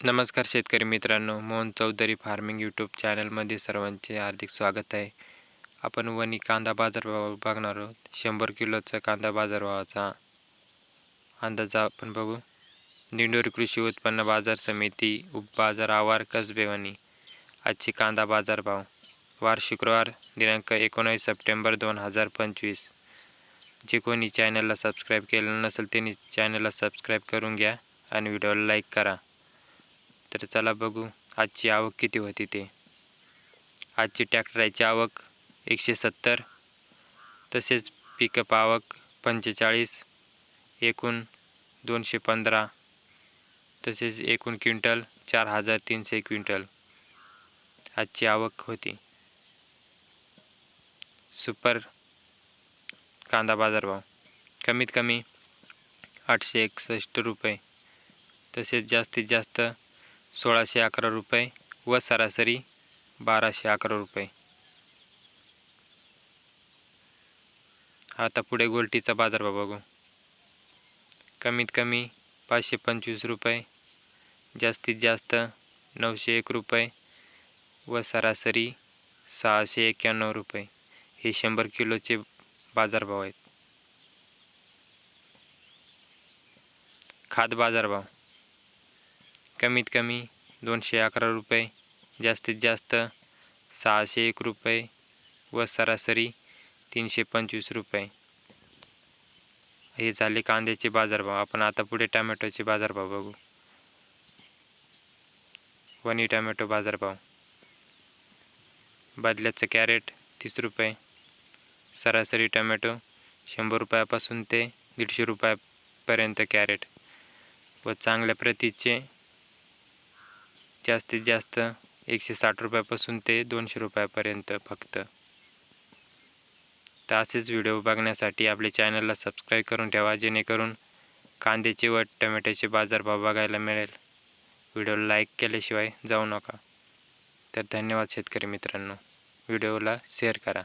नमस्कार शेतकरी मित्रांनो मोहन चौधरी फार्मिंग यूट्यूब चॅनलमध्ये सर्वांचे हार्दिक स्वागत आहे. आपण वणी कांदा बाजारभाव बघणार आहोत. शंभर किलोचा कांदा बाजारभावाचा अंदाज आपण बघू. दिंडोरी कृषी उत्पन्न बाजार समिती उपबाजार आवार कसबेवनी आजची कांदा बाजारभाव. वार शुक्रवार दिनांक एकोणावीस सप्टेंबर दोन हजार पंचवीस. जे कोणी चॅनलला सबस्क्राईब केलं नसेल त्यांनी चॅनलला सबस्क्राईब करून घ्या आणि व्हिडिओला लाईक करा. तर चला बघू आजची आवक किती होती ते. आजची ट्रॅक्टराची आवक एकशे सत्तर तसेच पिकअप आवक पंचेचाळीस एकूण दोनशे पंधरा तसेच एकूण क्विंटल चार हजार तीनशे क्विंटल. आजची आवक होती. सुपर कांदा बाजारभाव. कमीत कमी आठशे एकसष्ट रुपये तसेच जास्तीत जास्त सोळाशे अकरा रुपये व सरासरी बाराशे अकरा रुपये. आता पुढे गोल्टीचा बाजारभाव बघू. कमीत कमी पाचशे पंचवीस रुपये जास्तीत जास्त नऊशे एक रुपये व सरासरी सहाशे एक्क्याण्णव रुपये हे शंभर किलोचे बाजारभाव आहेत. खाद बाजारभाव कमीत कमी दोनशे अकरा रुपये जास्तीत जास्त सहाशे एक रुपये व सरासरी तीनशे पंचवीस रुपये. हे झाले कांद्याचे बाजारभाव. आपण आता पुढे टमॅटोचे बाजारभाव बघू. वनी टमॅटो बाजारभाव. बदल्याचं कॅरेट तीस रुपये सरासरी टमॅटो शंभर रुपयापासून ते दीडशे रुपयापर्यंत कॅरेट व चांगल्या प्रतीचे जास्तीत जास्त एकशे साठ रुपयापासून ते दोनशे रुपयापर्यंत फक्त. तर असेच व्हिडिओ बघण्यासाठी आपल्या चॅनलला सबस्क्राईब करून ठेवा जेणेकरून कांद्याचे व टमॅटोचे बाजारभाव बघायला मिळेल. व्हिडिओला लाईक केल्याशिवाय जाऊ नका. तर धन्यवाद शेतकरी मित्रांनो. व्हिडिओला शेअर करा.